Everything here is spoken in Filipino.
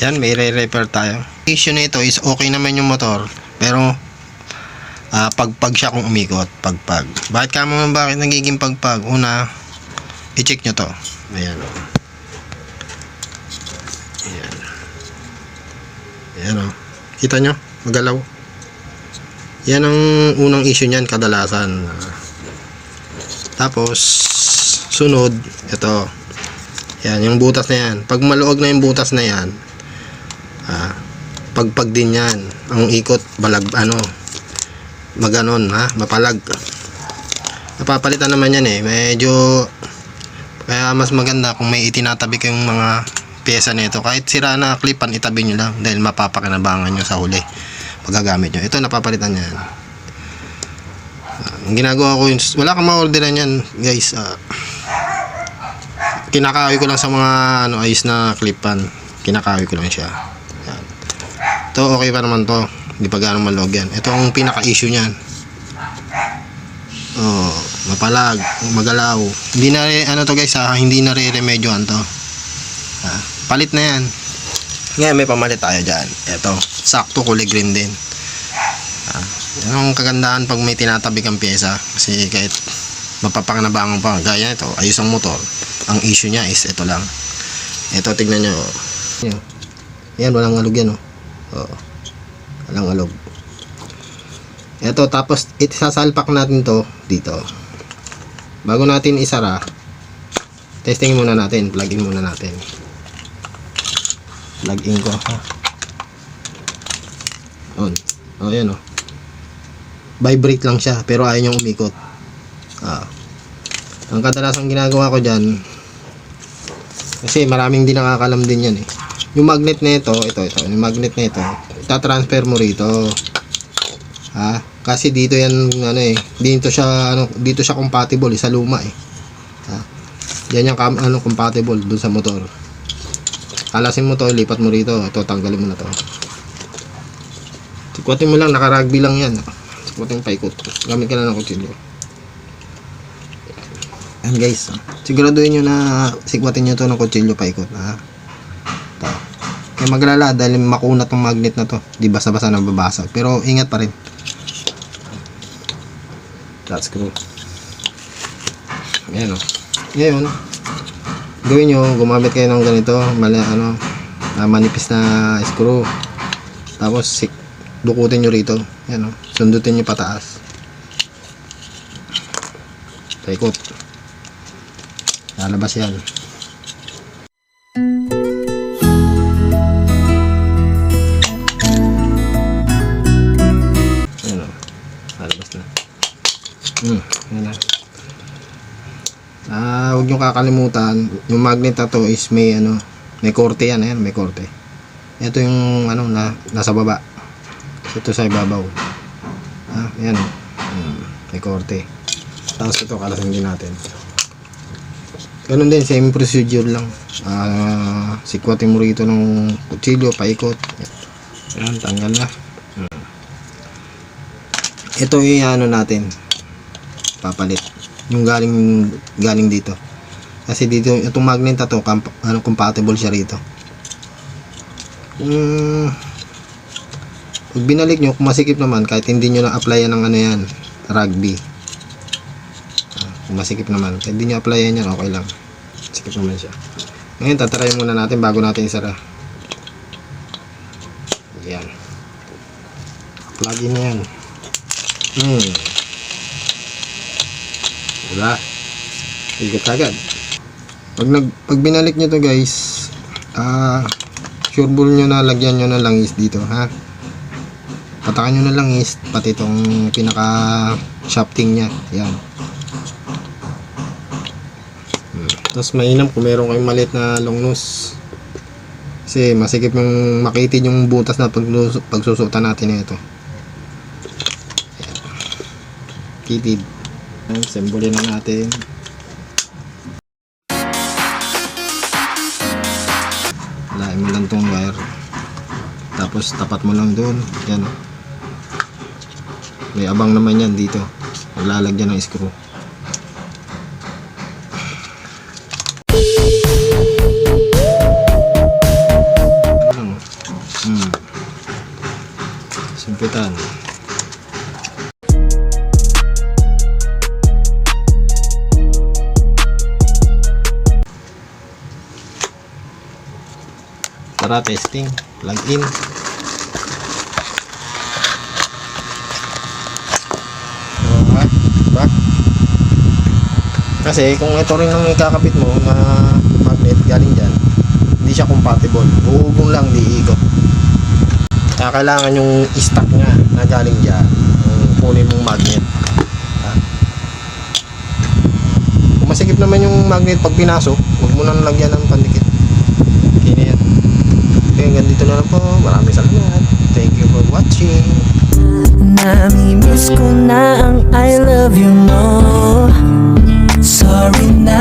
Yan, may re-repair tayo. Issue nito is okay naman yung motor, pero ah pagpag siya kung umikot, pagpag. Bakit ka mo bakit nagiging pagpag? Una, i-check nyo to. Ayan. Ayan. Ayan o. Kita nyo? Magalaw. Yan ang unang issue niyan kadalasan. Tapos, sunod, ito. Yan, yung butas na yan. Pag maluwag na yung butas na yan, ah, pagpag din yan. Ang ikot, balag, ano, maganon, ha, mapalag. Napapalitan naman yan eh. Medyo, kaya mas maganda kung may itinatabi kayong mga pyesa nito. Kahit sira na klipan, itabi nyo lang dahil mapapakinabangan nyo sa huli paggagamit nyo. Ito, napapalitan yan. Ah, ang ginagawa ko yun, wala kang ma-orderan yan, guys. Ah, kinakawi ko lang sa mga ano, ayos na klipan. Kinakawi ko lang siya. Ito, okay pa naman to. Hindi pa gano'ng malog yan. Ito ang pinaka-issue niyan. Oh, mapalag, magalaw. Hindi na ano to guys, ha, hindi na re-remedyoan to. Ha, palit na yan. Ngayon may pamalit tayo dyan. Ito, sakto kulay green din. Ah, yan ang kagandahan pag may tinatabi kang pyesa. Kasi kahit mapapakinabangan pa, gaya ito, ayos ang motor. Ang issue niya is ito lang. Ito, tignan oh. Yan, walang alog yan. Oh. Oo. Walang alog. Ito, tapos itasalpak natin to dito. Bago natin isara, testing muna natin, plug in muna natin. Plug in ko. On. Oh, yan oh. Vibrate lang siya, pero ayaw niyang umikot. Ah. Ang kadalasang ginagawa ko dyan, kasi maraming din nakakalam din yan eh. Yung magnet na ito, ito, yung magnet na ito, itatransfer mo rito. Ha? Kasi dito yan, ano eh, dito siya, ano, dito siya compatible eh, sa luma eh. Ha? Yan yung ano, compatible dun sa motor. Alasin mo to, lipat mo rito. Ito, tanggalin mo na to. Sikwatin mo lang, naka-rugby lang yan. Sikwatin paikot. Gamit ka lang ng kutsilyo. Yan guys. Siguraduhin nyo na sikwatin nyo to ng kutsilyo paikot. Ha? Kaya maglala dahil makunat ang magnet na to. Di basa-basa na babasag. Pero ingat pa rin. Flat screw. Ayan o. Ngayon, gawin nyo, gumamit kayo ng ganito, mali, ano, manipis na screw. Tapos, sik, dukutin nyo rito. Ayan o. Sundutin nyo pataas. Paikot. Lalabas yan. Ah, huwag niyo kakalimutan, yung magnet na to is may ano, may korte yan, ayan, may korte. Ito yung ano na nasa baba. Ito sa ibabaw. Ah, ayan. Hmm, may korte. Tapos ito kalasin din natin. Ganun din, same procedure lang. Ah, sikwatin mo rito ng kutsilyo, paikot. Ayan, tanggal na. Hmm. Ito yung ano natin, papalit yung galing galing dito. Kasi dito itong magnet na to kamp, ano compatible siya rito. Kung pag binalik nyo kung masikip naman kahit hindi nyo na applyan ng ano yan rugby. Ah, kung masikip naman kahit hindi nyo applyan yan okay lang. Sikip naman siya. Ngayon tatry muna natin bago natin isara. Yan. Plug in yan. Hmm Diba? Ikot agad. Pag, nag, pag binalik nyo to guys, ah, sure ball nyo na lagyan nyo na langis dito, ha? Patakan nyo na langis, pati itong pinaka shafting nya. Yan. Hmm. Tapos mainam kung meron kayong maliit na long nose. Kasi masikip yung makitid yung butas na pag, pagsusutan natin ito. Kitid. Sembuli na natin. Lain mo lang tong wire. Tapos tapat mo lang doon. Yan. May abang naman yan dito. Lalagyan ng screw. Ano? Hmm. Simpitan. Simpitan. Tara, testing. Plug in. Diba? Kasi kung ito rin ang ikakabit mo na magnet galing dyan, hindi siya compatible. Buhugong lang, di ikot. Kaya kailangan yung stock nga na galing dyan, ang kunin mong magnet. Kung masikip naman yung magnet pag pinasok, huwag mo nang lagyan ng pandikit. Yan. Okay, hanggang dito na lang po. Maraming salamat. Thank watching. Namimiss ko na ang I love you mo Sorry na